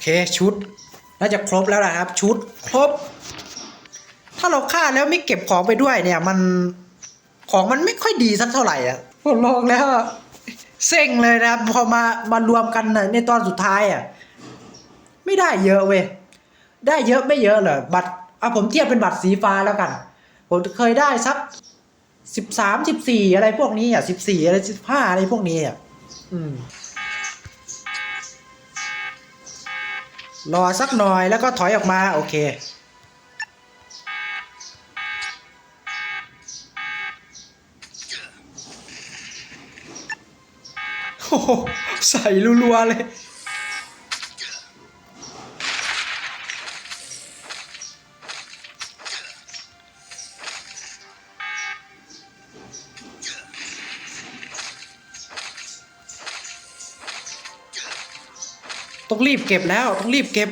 เคชุดน่าจะครบแล้วล่ะครับ ชุดครบ ถ้าเราฆ่าแล้วไม่เก็บของไปด้วยเนี่ย มันของมันไม่ค่อยดีสักเท่าไหร่อะผมลองแล้วเซ็งเลยนะครับพอมามารวมกันนะในตอนสุดท้ายอะไม่ได้เยอะเว้ยได้เยอะไม่เยอะเหรอบัตรเอาผมเทียบเป็นบัตรสีฟ้าแล้วกัน ผมเคยได้สักสิบสามสิบสี่อะไรพวกนี้อะสิบสี่อะไรสิบห้าอะไรพวกนี้อะอืม รอสักหน่อยแล้วก็ถอยออกมาโอเค โอ้โหใส่รัวๆเลย ต้องรีบเก็บแล้ว ต้องรีบเก็บ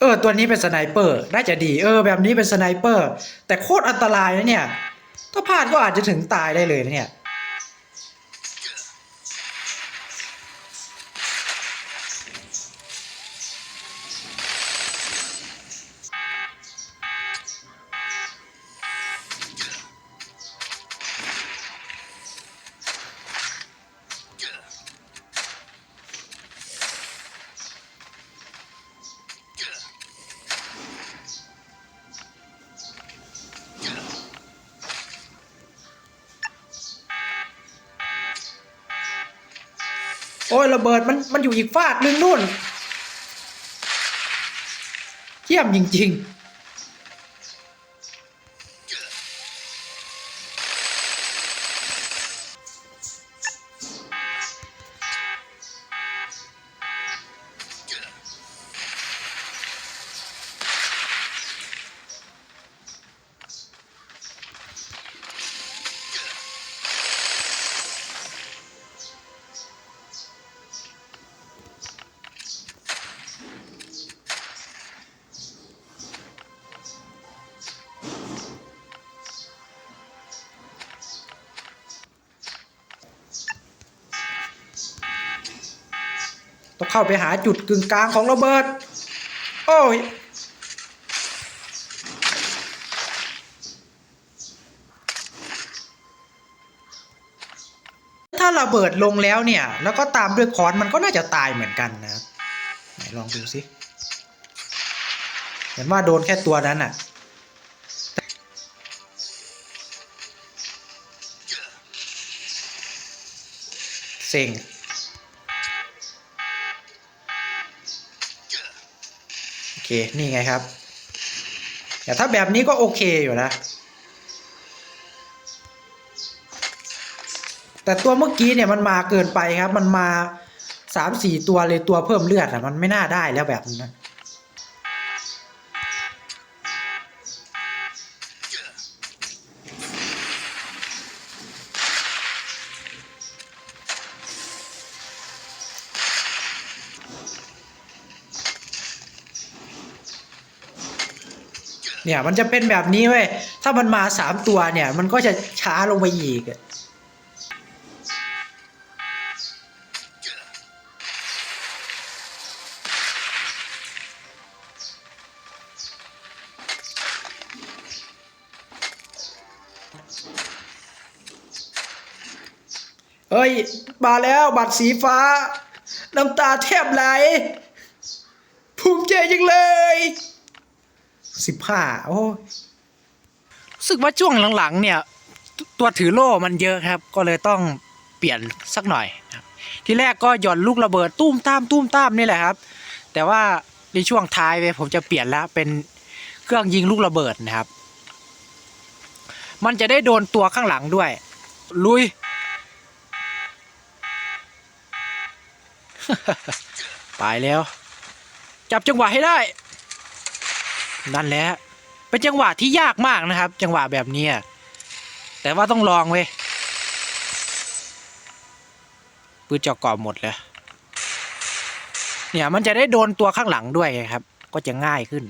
เออ ตัวนี้เป็นสไนเปอร์น่าจะดี เออ แบบนี้เป็นสไนเปอร์ แต่โคตรอันตรายนะเนี่ย ถ้าพลาดก็อาจจะถึงตายได้เลยนะเนี่ย อ้ยระเบิดมันมันอยู่อีกฟากนึงนู่นเยี่ยมจริง ๆ ต้องเข้าไปหาจุดกึ่งกลางของระเบิด โอ้ย ถ้าระเบิดลงแล้วเนี่ย แล้วก็ตามด้วยค้อนมันก็น่าจะตายเหมือนกันนะครับไหนลองดูสิ เห็นว่าโดนแค่ตัวนั้นอะเซ็ง เคนี่ไงครับแต่ถ้าแบบนี้ก็โอเคอยู่นะ แต่ตัวเมื่อกี้เนี่ยมันมาเกินไปครับ มันมาสามสี่ตัวเลยตัวเพิ่มเลือดอะมันไม่น่าได้แล้วแบบนั้น เนี่ยมันจะเป็นแบบนี้เว้ย ถ้ามันมาสามตัวเนี่ย มันก็จะช้าลงไปอีกเฮ้ย มาแล้วบัตรสีฟ้า น้ำตาแทบไหล ภูมิใจจังเลย สิบห้าโอ้รู้สึกว่าช่วงหลังๆ เนี่ยตตัวถือโล่มันเยอะครับ ก็เลยต้องเปลี่ยนสักหน่อยครับที่แรกก็หย่อนลูกระเบิดตุ้มตามตุ้มตามนี่แหละครับ แต่ว่าในช่วงท้ายไปผมจะเปลี่ยนแล้วเป็นเครื่องยิงลูกระเบิดนะครับ มันจะได้โดนตัวข้างหลังด้วย ลุย ไปแล้ว จับจังหวะให้ได้ นั่นแหละเป็นจังหวะที่ยากมากนะครับ จังหวะแบบนี้แต่ว่าต้องลองเว้ยปืนจาะกรอบหมดเลยเนี่ยมันจะได้โดนตัวข้างหลังด้วยครับ ก็จะง่ายขึ้น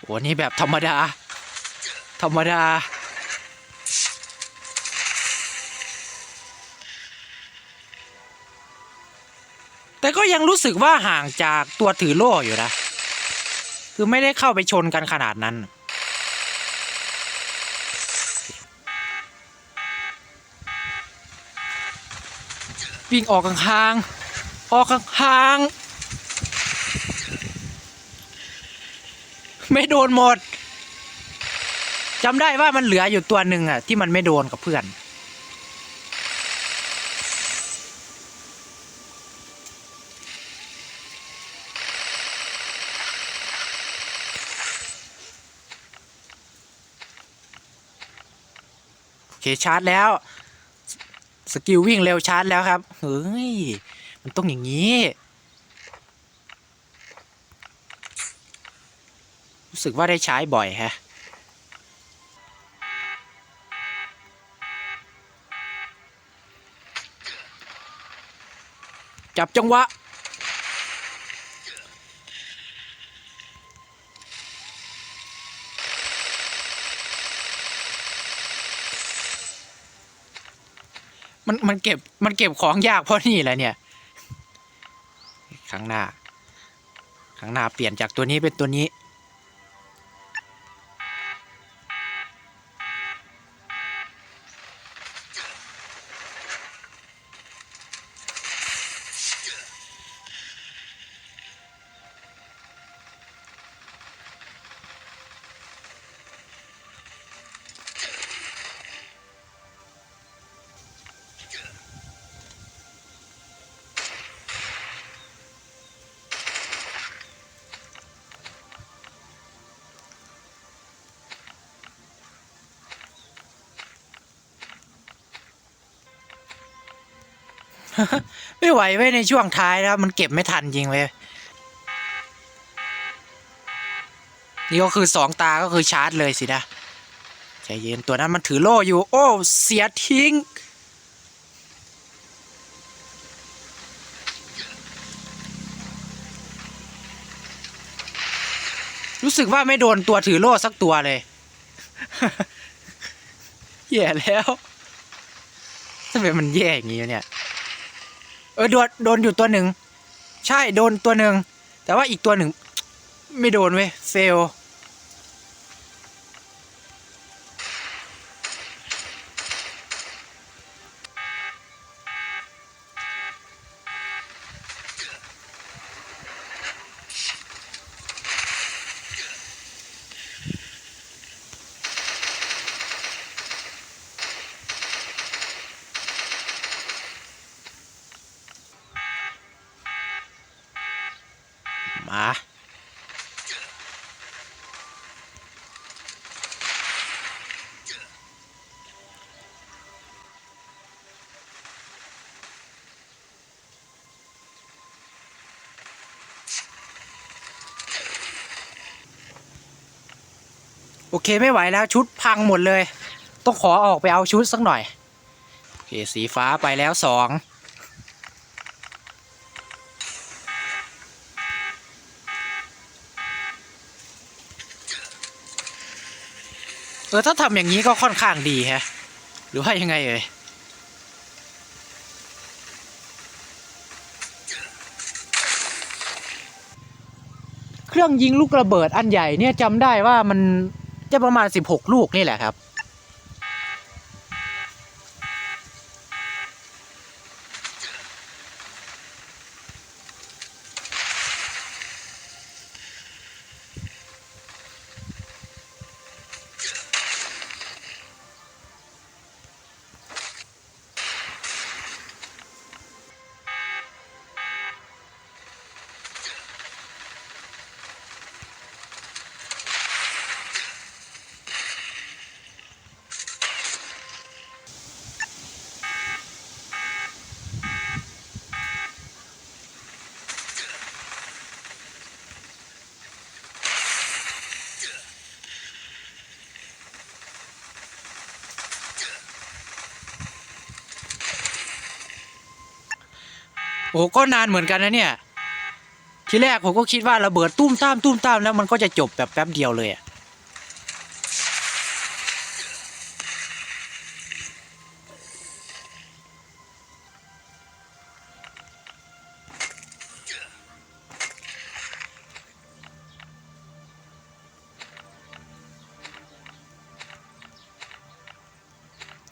โอ้นี่แบบธรรมดา ธรรมดา แต่ก็ยังรู้สึกว่าห่างจากตัวถือโล่อยู่นะ คือไม่ได้เข้าไปชนกันขนาดนั้น วิ่งออกข้างๆออกข้างๆไม่โดนหมดจำได้ว่ามันเหลืออยู่ตัวหนึ่งอะที่มันไม่โดนกับเพื่อน ชาร์จแล้ว สกิลวิ่งเร็วชาร์จแล้วครับ เฮ้ย มันต้องอย่างนี้ รู้สึกว่าได้ใช้บ่อยฮะจับจังหวะ มันมันเก็บมันเก็บของยากเพราะนี่แหละเนี่ยครั้งหน้าครั้งหน้าเปลี่ยนจากตัวนี้เป็นตัวนี้ ไม่ไหวไว้ยในช่วงท้ายแล้วมันเก็บไม่ทันจริงเว้ยนี่ก็คือสองตาก็คือชาร์จเลยสินะใจเย็นตัวนั้นมันถือโล่อยู่ โอ้เสียทิ้ง รู้สึกว่าไม่โดนตัวถือโล่สักตัวเลยแย่แล้วทำไมมันแย่อย่างนี้เนี่ย เออโดนโดนอยู่ตัวหนึ่ง ใช่โดนตัวหนึ่ง แต่ว่าอีกตัวหนึ่ง ไม่โดนเว้ยเฟล โอเคไม่ไหวแล้วชุดพังหมดเลย ต้องขอออกไปเอาชุดสักหน่อย โอเคสีฟ้าไปแล้วสองเออถ้าทำอย่างนี้ก็ค่อนข้างดีฮะ หรือว่ายังไงเอ่ยเครื่องยิงลูกระเบิดอันใหญ่เนี่ยจำได้ว่ามัน จะประมาณ 16 ลูกนี่แหละครับ อ้ก็นานเหมือนกันนะเนี่ย ทีแรกผมก็คิดว่าระเบิดตุ้มตามตุ้มตามแล้วมันก็จะจบแบบแป๊บเดียวเลยอะ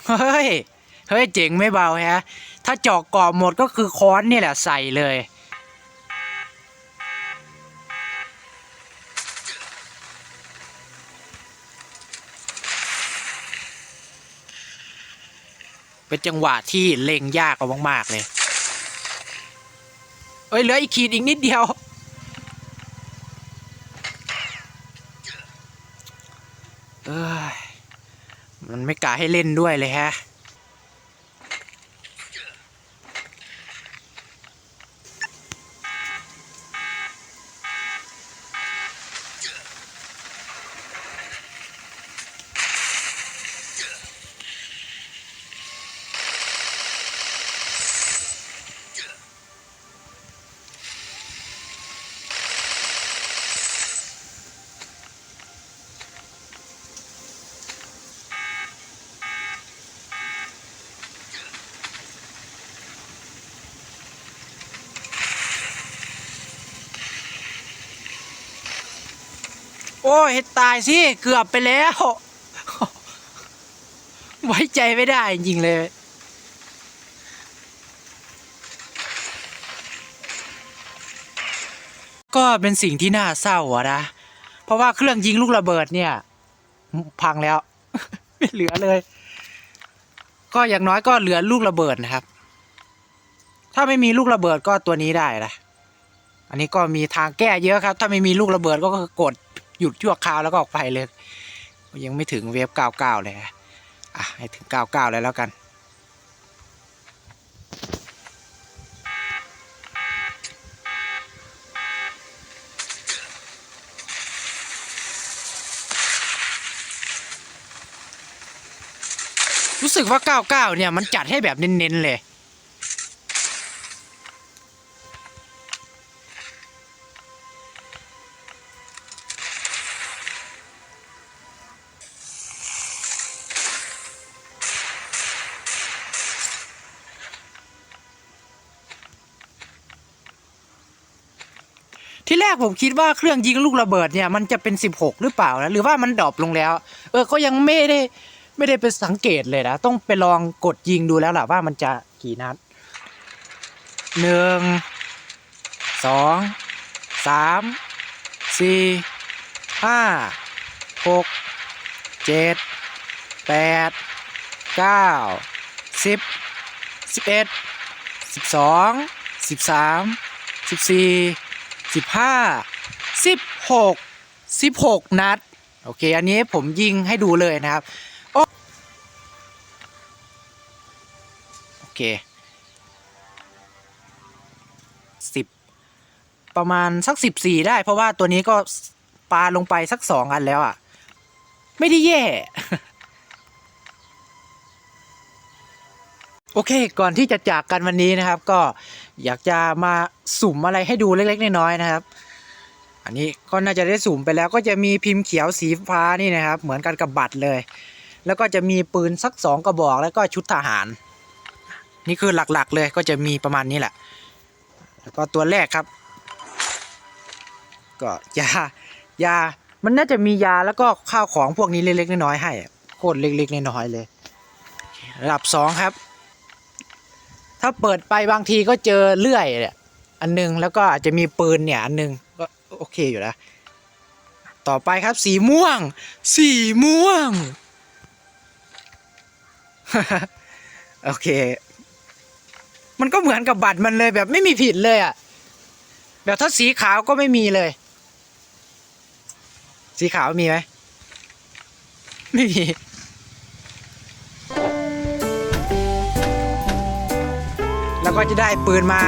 เฮ้ย เฮ้ย เจ๋งไม่เบาฮะ ถ้าเจาะกรอบหมดก็คือค้อนนี่แหละใส่เลย เป็นจังหวะที่เล็งยากมากๆเลย เอ้ยเหลืออีกขีดอีกนิดเดียวเอ้ยมันไม่กล้าให้เล่นด้วยเลยฮะ โอ้ยตายสิ เกือบไปแล้ว ไว้ใจไม่ได้จริงๆเลย ก็เป็นสิ่งที่น่าเศร้าอะนะ เพราะว่าเครื่องยิงลูกระเบิดเนี่ย พังแล้ว ไม่เหลือเลย ก็อย่างน้อยก็เหลือลูกระเบิดนะครับ ถ้าไม่มีลูกระเบิดก็ตัวนี้ได้นะอันนี้ก็มีทางแก้เยอะครับ ถ้าไม่มีลูกระเบิดก็คือกด หยุดชั่วคราวแล้วก็ออกไปเลย ยังไม่ถึงเวฟ99เลยอะให้ถึง99เลยแล้วกันรู้สึกว่า 99 เนี่ย มันจัดให้แบบเน้น ๆ เลย รกผมคิดว่าเครื่องยิงลูกระเบิดเนี่ยมันจะเป็น 16 หรือเปล่านะหรือว่ามันดรอปลงแล้ว เออก็ยังไม่ได้ไม่ได้ไปสังเกตเลยนะ ต้องไปลองกดยิงดูแล้วล่ะว่ามันจะกี่นัดหนึ่งสองสามสี่ห้าหกเจ็ดแปดเก้าสิบสิบเอ็ดสิบสองสิบสามสิบสี่ สิบห้าสิบหกสิบหกนัด โอเค อันนี้ผมยิงให้ดูเลยนะครับ โอโอเคสิบประมาณสักสิบสี่ได้ เพราะว่าตัวนี้ก็ปาลงไปสักสองอันแล้วอะ ไม่ได้แย่โอเค ก่อนที่จะจากกันวันนี้นะครับ ก็ อยากจะมาสุ่มอะไรให้ดูเล็ก ๆ น้อยๆนะครับ อันนี้ก็น่าจะได้สุ่มไปแล้วก็จะมีพิมพ์เขียวสีฟ้านี่นะครับ เหมือนกันกับบัตรเลย แล้วก็จะมีปืนสักสองกระบอกแล้วก็ชุดทหาร นี่คือหลักๆเลยก็จะมีประมาณนี้แหละ แล้วก็ตัวแรกครับ ก็ยายามันน่าจะมียาแล้วก็ข้าวของพวกนี้เล็กๆน้อยๆให้โคตรเล็กๆน้อยๆเลย ระดับสองครับ ถ้าเปิดไปบางทีก็เจอเลื่อยเนี่ยอันหนึงแล้วก็อาจจะมีปืนเนี่ยอันหนึงก็โอเคอยู่นะต่อไปครับสีม่วง สีม่วง โอเค มันก็เหมือนกับบัตรมันเลยแบบไม่มีผิดเลยอะ่ะ แบบถ้าสีขาวก็ไม่มีเลย สีขาวมีไหมไม่มี ก็จะได้ปืนมา